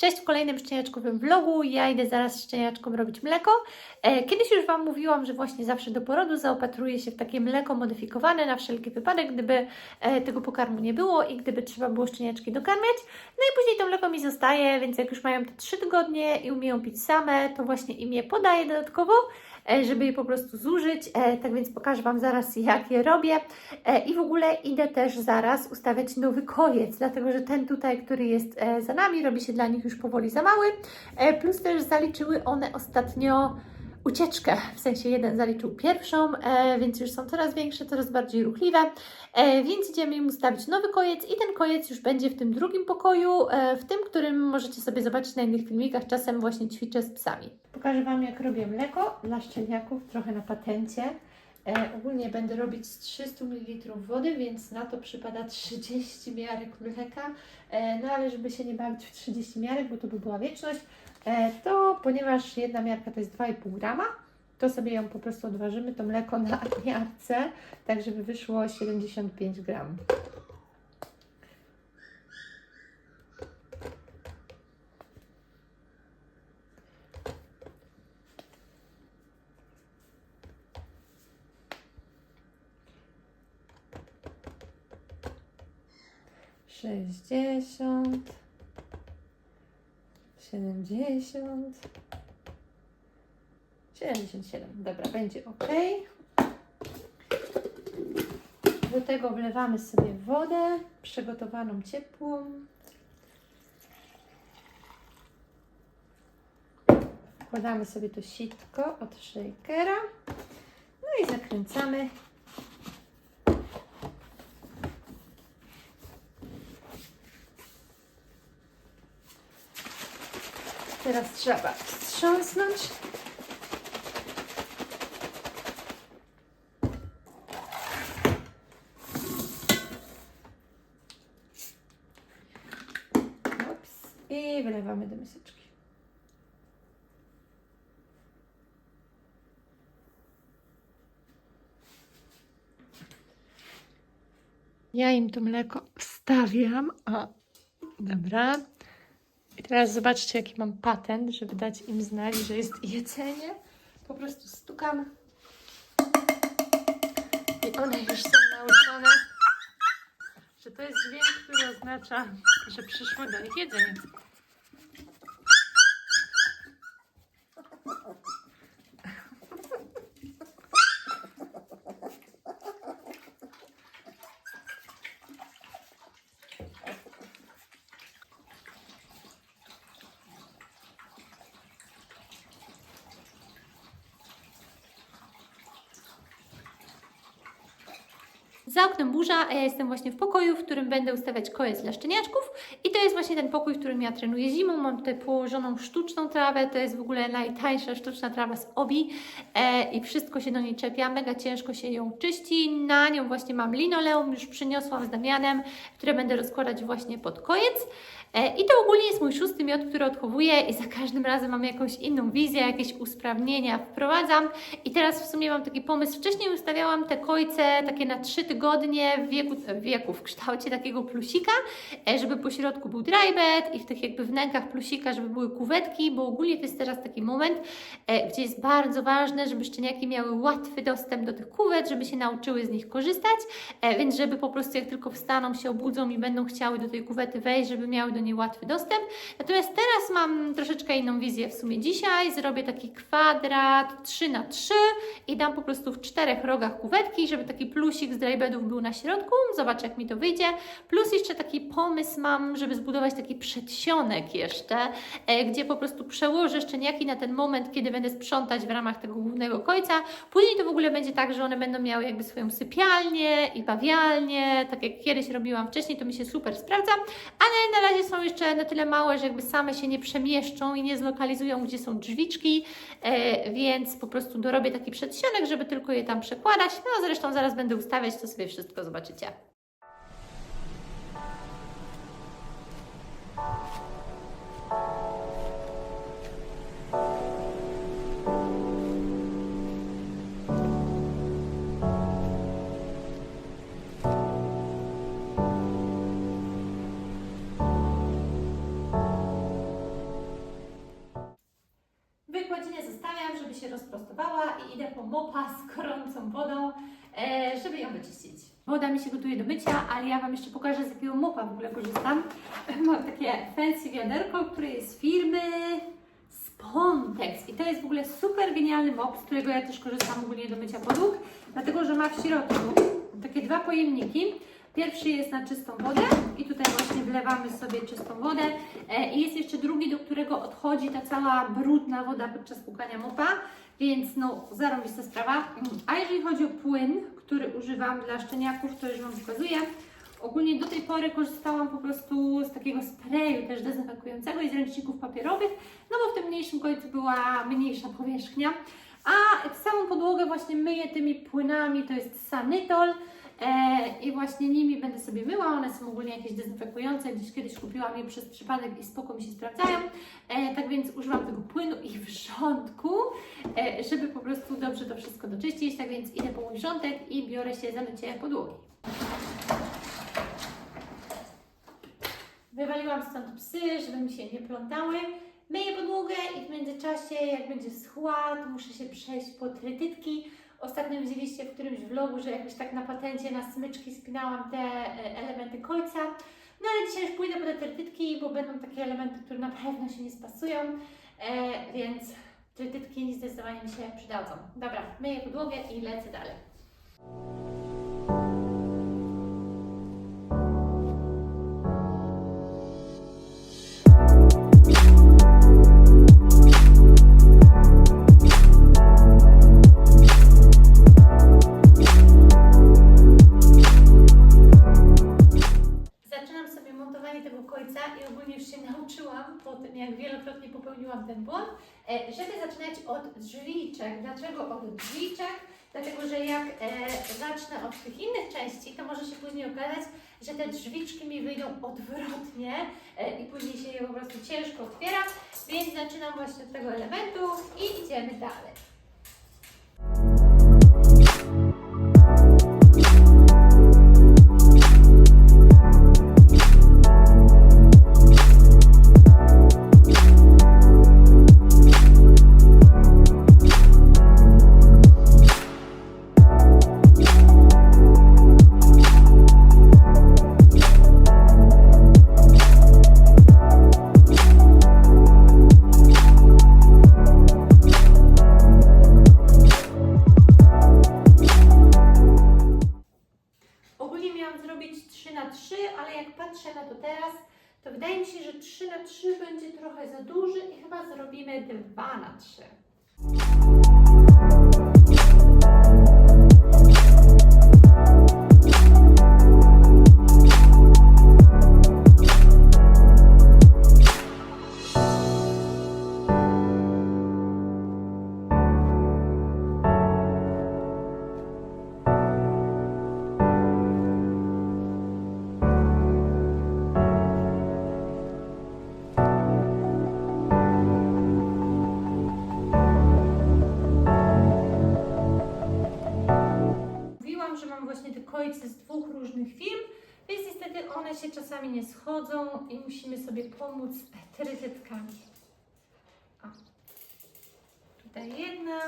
Cześć w kolejnym szczeniaczkowym vlogu. Ja idę zaraz szczeniaczkom robić mleko. E, Kiedyś już Wam mówiłam, że właśnie zawsze do porodu zaopatruję się w takie mleko modyfikowane na wszelki wypadek, gdyby e, tego pokarmu nie było i gdyby trzeba było szczeniaczki dokarmiać. No i później to mleko mi zostaje, więc jak już mają te 3 tygodnie i umieją pić same, to właśnie im je podaję dodatkowo, żeby je po prostu zużyć. E, Tak więc pokażę Wam zaraz, jak je robię. E, I w ogóle idę też zaraz ustawiać nowy kojec, dlatego że ten tutaj, który jest e, za nami, robi się dla nich już powoli za mały. E, Plus też zaliczyły one ostatnio ucieczkę, w sensie jeden zaliczył pierwszą, e, więc już są coraz większe, coraz bardziej ruchliwe, e, więc idziemy im ustawić nowy kojec i ten kojec już będzie w tym drugim pokoju, e, w tym, którym możecie sobie zobaczyć na innych filmikach, czasem właśnie ćwiczę z psami. Pokażę Wam, jak robię mleko dla szczeniaków, trochę na patencie. E, ogólnie będę robić z 300 ml wody, więc na to przypada 30 miarek mleka. E, no ale żeby się nie bawić w 30 miarek, bo to by była wieczność, to ponieważ jedna miarka to jest 2,5 grama, to sobie ją po prostu odważymy, to mleko na miarce, tak żeby wyszło 75 gram. Sześćdziesiąt, siedemdziesiąt, siedemdziesiąt siedem. Dobra, będzie ok. Do tego wlewamy sobie wodę przygotowaną ciepłą. Wkładamy sobie to sitko od shakera. No i zakręcamy Teraz trzeba wstrząsnąć. Ups. I wylewamy do miseczki. Ja im to mleko wstawiam. O, dobra. I teraz zobaczcie, jaki mam patent, żeby dać im znać, że jest jedzenie. Po prostu stukam. I one już są nauczone, że to jest dźwięk, który oznacza, że przyszło do nich jedzenie. Za oknem burza, a ja jestem właśnie w pokoju, w którym będę ustawiać kojec dla szczeniaczków. I to jest właśnie ten pokój, w którym ja trenuję zimą. Mam tutaj położoną sztuczną trawę, to jest w ogóle najtańsza sztuczna trawa z obi e, i wszystko się do niej czepia, mega ciężko się ją czyści. Na nią właśnie mam linoleum, już przyniosłam z Damianem, które będę rozkładać właśnie pod kojec. E, I to ogólnie jest mój szósty miod, który odchowuję i za każdym razem mam jakąś inną wizję, jakieś usprawnienia wprowadzam. I teraz w sumie mam taki pomysł. Wcześniej ustawiałam te kojce takie na trzy tygodnie w wieku, w wieku w kształcie takiego plusika, e, żeby po środku był drybed i w tych jakby wnękach plusika, żeby były kuwetki, bo ogólnie to jest teraz taki moment, e, gdzie jest bardzo ważne, żeby szczeniaki miały łatwy dostęp do tych kuwet, żeby się nauczyły z nich korzystać, e, więc żeby po prostu jak tylko wstaną, się obudzą i będą chciały do tej kuwety wejść, żeby miały do niej łatwy dostęp. Natomiast teraz mam troszeczkę inną wizję w sumie dzisiaj. Zrobię taki kwadrat 3 na 3 i dam po prostu w czterech rogach kuwetki, żeby taki plusik z drybedów był na środku. Zobaczę, jak mi to wyjdzie. Plus jeszcze taki pomysł mam, żeby zbudować taki przedsionek jeszcze, e, gdzie po prostu przełożę szczeniaki na ten moment, kiedy będę sprzątać w ramach tego głównego końca. Później to w ogóle będzie tak, że one będą miały jakby swoją sypialnię i bawialnię, tak jak kiedyś robiłam wcześniej, to mi się super sprawdza, ale na razie są jeszcze na tyle małe, że jakby same się nie przemieszczą i nie zlokalizują, gdzie są drzwiczki, e, więc po prostu dorobię taki przedsionek, żeby tylko je tam przekładać. No zresztą zaraz będę ustawiać, to sobie wszystko zobaczycie. Rozprostowała i idę po mopa z gorącą wodą, e, żeby ją wyczyścić. Woda mi się gotuje do mycia, ale ja Wam jeszcze pokażę z jakiego mopa w ogóle korzystam. Mam takie fancy wiaderko, które jest z firmy Spontex i to jest w ogóle super genialny mop, z którego ja też korzystam ogólnie do mycia podłóg, dlatego że ma w środku takie dwa pojemniki. Pierwszy jest na czystą wodę i tutaj właśnie wlewamy sobie czystą wodę e, i jest jeszcze drugi, do którego odchodzi ta cała brudna woda podczas płukania mopa, więc no zarąbista sprawa. A jeżeli chodzi o płyn, który używam dla szczeniaków, to już Wam pokazuję. Ogólnie do tej pory korzystałam po prostu z takiego sprayu też dezynfekującego i z ręczników papierowych, no bo w tym mniejszym końcu była mniejsza powierzchnia. A całą podłogę właśnie myję tymi płynami, to jest Sanitol. E, I właśnie nimi będę sobie myła, one są ogólnie jakieś dezynfekujące, gdzieś kiedyś kupiłam je przez przypadek i spoko mi się sprawdzają, e, tak więc używam tego płynu i wrzątku, e, żeby po prostu dobrze to wszystko doczyścić, tak więc idę po mój wrzątek i biorę się za mycie podłogi. Wywaliłam stąd psy, żeby mi się nie plątały. Myję podłogę i w międzyczasie, jak będzie schła, to muszę się przejść po trytytki. Ostatnio widzieliście w którymś vlogu, że jakoś tak na patencie na smyczki spinałam te e, elementy końca. No ale dzisiaj już pójdę po te trytytki, bo będą takie elementy, które na pewno się nie spasują, e, więc trytytki zdecydowanie mi się przydadzą. Dobra, myję podłogę i lecę dalej. Popełniłam ten błąd, e, żeby zaczynać od drzwiczek. Dlaczego od drzwiczek? Dlatego, że jak e, zacznę od tych innych części, to może się później okazać, że te drzwiczki mi wyjdą odwrotnie e, i później się je po prostu ciężko otwiera, więc zaczynam właśnie od tego elementu i idziemy dalej. Ogólnie miałam zrobić 3 na 3, ale jak patrzę na to teraz, to wydaje mi się, że 3 na 3 będzie trochę za duży i chyba zrobimy 2 na 3. kojce z dwóch różnych firm, więc niestety one się czasami nie schodzą i musimy sobie pomóc trytytkami. O. Tutaj jedna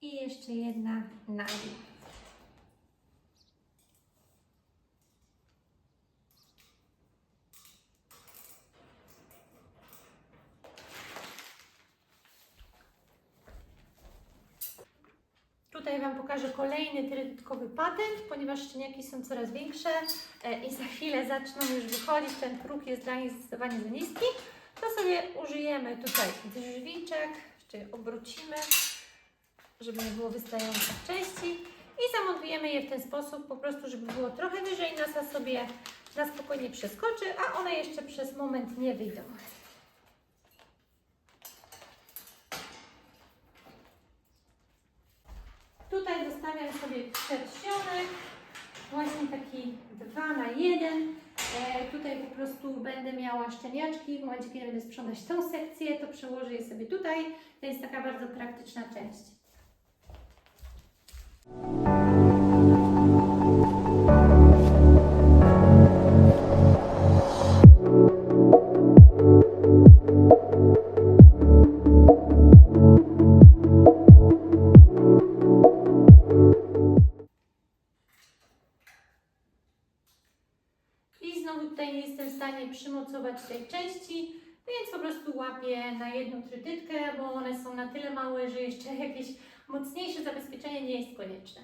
i jeszcze jedna na dół. Tutaj Wam pokażę kolejny trytytkowy patent, ponieważ szczeniaki są coraz większe e, i za chwilę zaczną już wychodzić, ten próg jest dla nich zdecydowanie za niski, to sobie użyjemy tutaj drzwiczek, je obrócimy, żeby nie było wystających części i zamontujemy je w ten sposób, po prostu, żeby było trochę wyżej, NASA sobie na spokojnie przeskoczy, a one jeszcze przez moment nie wyjdą. Tutaj zostawiam sobie przedsionek, właśnie taki 2 na 1. E, tutaj po prostu będę miała szczeniaczki. W momencie, kiedy będę sprzątać tą sekcję, to przełożę je sobie tutaj. To jest taka bardzo praktyczna część. Łapię na jedną trytytkę, bo one są na tyle małe, że jeszcze jakieś mocniejsze zabezpieczenie nie jest konieczne.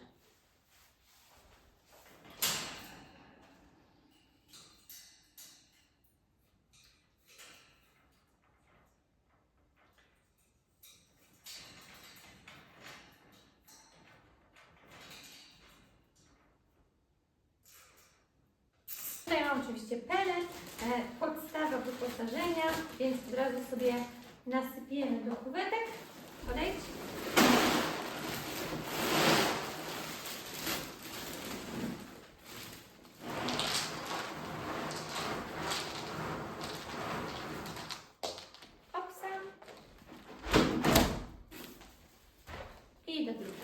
Oczywiście pelet, podstawa wyposażenia, więc od razu sobie nasypiemy do kuwetek. Podejdź. Opsa. I do drugiej.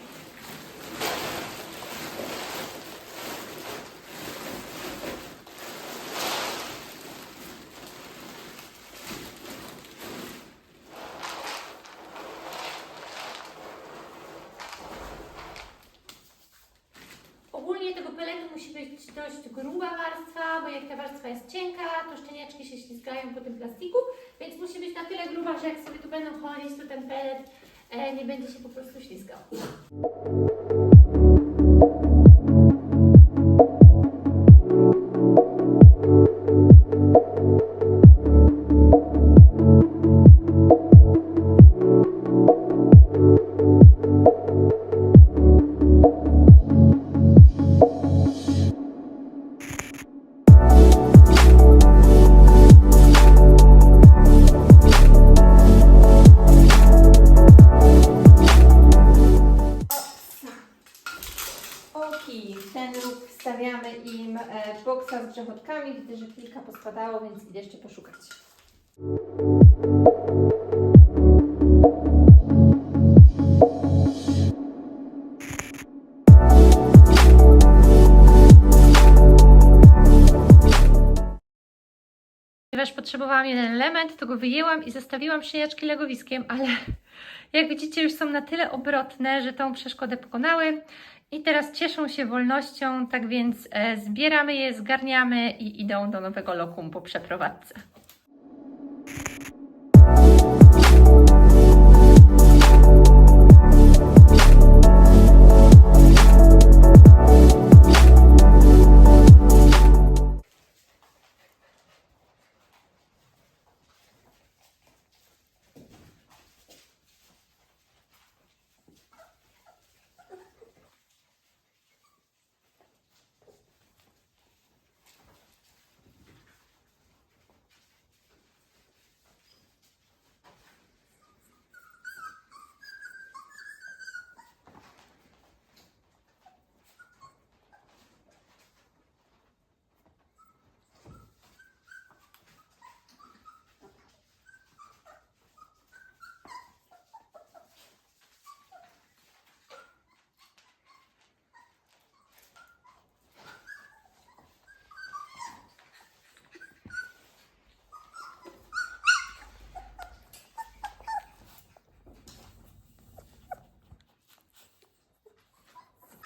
Ogólnie tego peletu musi być dość gruba warstwa, bo jak ta warstwa jest cienka, to szczeniaczki się ślizgają po tym plastiku, więc musi być na tyle gruba, że jak sobie tu będą chodzić, to ten pelet e, nie będzie się po prostu ślizgał. Pospadało, więc idę jeszcze poszukać. Ponieważ potrzebowałam jeden element, to go wyjęłam i zostawiłam szyjaczki legowiskiem, ale jak widzicie już są na tyle obrotne, że tą przeszkodę pokonały i teraz cieszą się wolnością, tak więc e, zbieramy je, zgarniamy i idą do nowego lokum po przeprowadzce.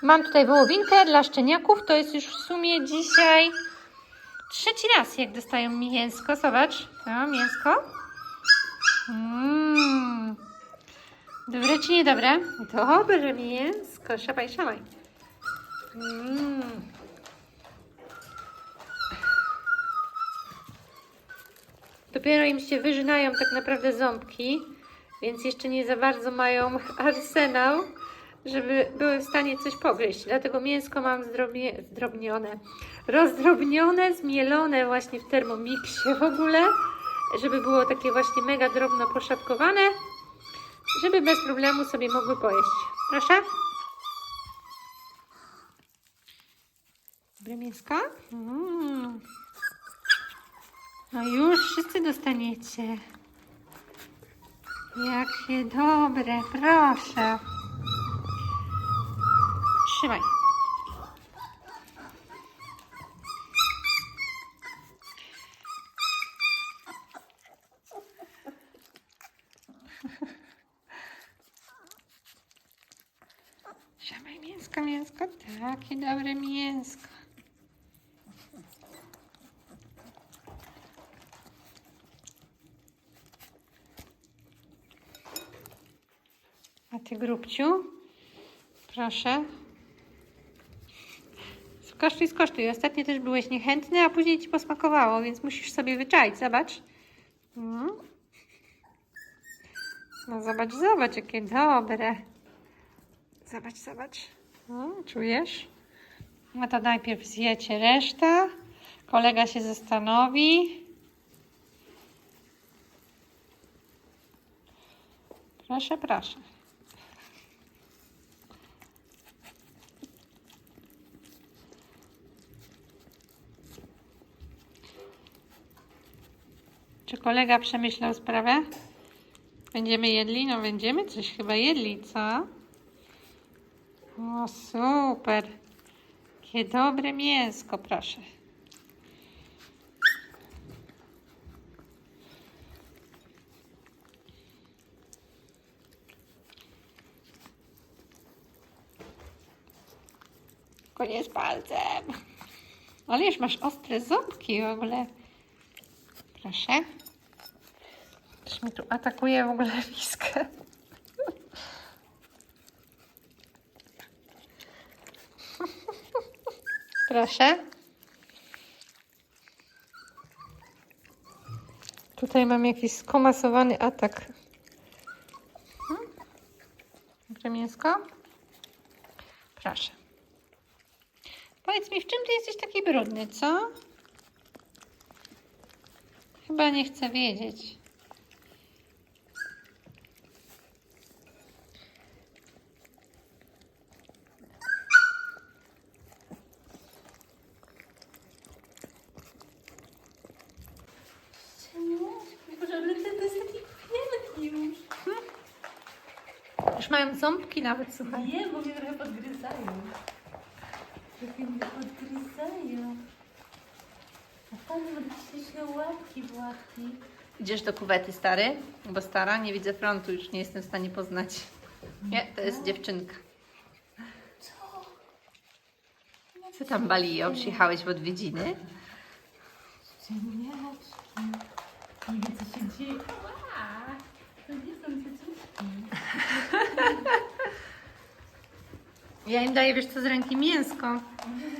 Mam tutaj wołowinkę dla szczeniaków. To jest już w sumie dzisiaj trzeci raz, jak dostają mięsko. Zobacz, to mięsko. Mmm. Dobre czy niedobre? Dobre mięsko. Szapaj, szapaj. Mmm. Dopiero im się wyżynają tak naprawdę ząbki, więc jeszcze nie za bardzo mają arsenał, żeby były w stanie coś pogryźć. Dlatego mięsko mam zdrobnie, zdrobnione, rozdrobnione, zmielone właśnie w termomiksie w ogóle, żeby było takie właśnie mega drobno poszatkowane, żeby bez problemu sobie mogły pojeść. Proszę. Dobre mięsko? Mm. No już wszyscy dostaniecie. Jakie dobre, proszę. Trzymaj. Trzymaj mięsko, mięsko. Takie dobre mięsko. A ty, grubciu? Proszę. Skosztuj, skosztuj. Ostatnio też byłeś niechętny, a później ci posmakowało, więc musisz sobie wyczaić. Zobacz. Mm. No zobacz, zobacz, jakie dobre. Zobacz, zobacz. No, czujesz? No to najpierw zjecie reszta. Kolega się zastanowi. Proszę, proszę. Czy kolega przemyślał sprawę? Będziemy jedli? No będziemy coś chyba jedli, co? O, super. Jakie dobre mięsko, proszę. Koniec palcem. Ależ masz ostre ząbki w ogóle. Proszę. Ktoś mi tu atakuje w ogóle miskę. Proszę. Tutaj mam jakiś skomasowany atak. Dobre mięsko? Proszę. Powiedz mi, w czym ty jesteś taki brudny, co? Chyba nie chcę wiedzieć. Już mają ząbki nawet, słuchaj. Nie, bo mnie trochę podgryzają. Trochę mnie podgryzają. Łapki, łapki. Idziesz do kuwety, stary? Bo stara, nie widzę frontu, już nie jestem w stanie poznać. Nie, to jest dziewczynka. Co? Co tam Balijo? Przyjechałeś w odwiedziny? Ciemniaczki. Nie co się dzieje. Ła! To nie są cycuszki. Ja im daję, wiesz co, z ręki mięsko.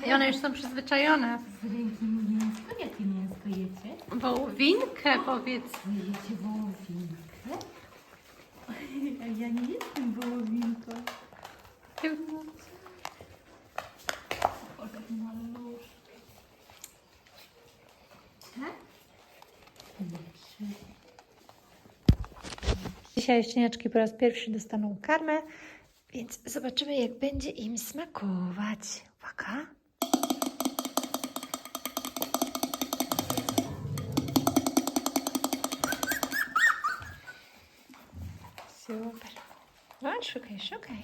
I one już są przyzwyczajone. Z ręki mięsko? Jakie mięsko jecie? Wołowinkę, powiedz. Wy jecie wołowinkę? A ja nie jestem wołowinką. Ojej, maluszka. Tak? Lepszy. Dzisiaj szczeniaczki po raz pierwszy dostaną karmę, więc zobaczymy, jak będzie im smakować. No, szukaj, szukaj.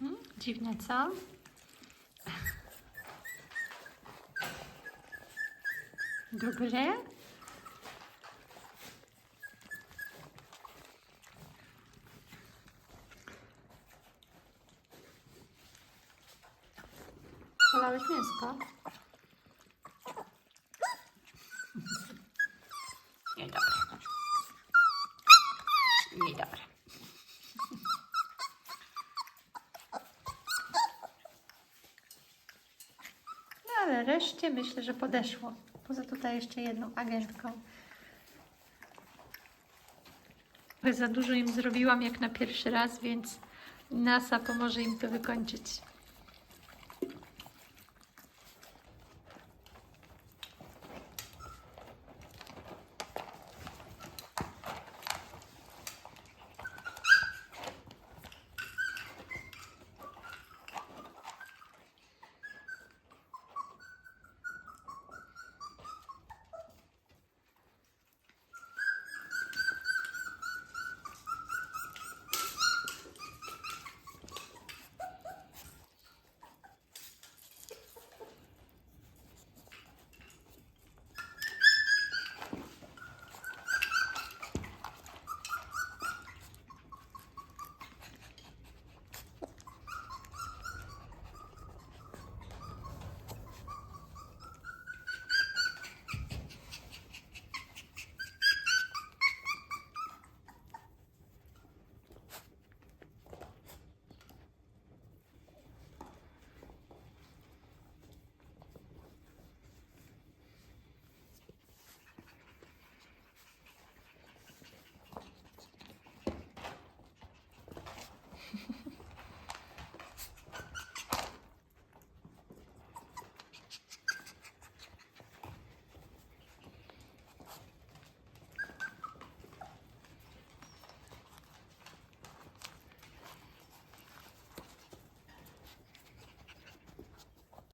Hmm, Dziwne, co? Dobre? Polałeś mięsko? Niedobre. Niedobre. No ale reszcie myślę, że podeszło. Poza tutaj jeszcze jedną agentką. Za dużo im zrobiłam jak na pierwszy raz, więc NASA pomoże im to wykończyć.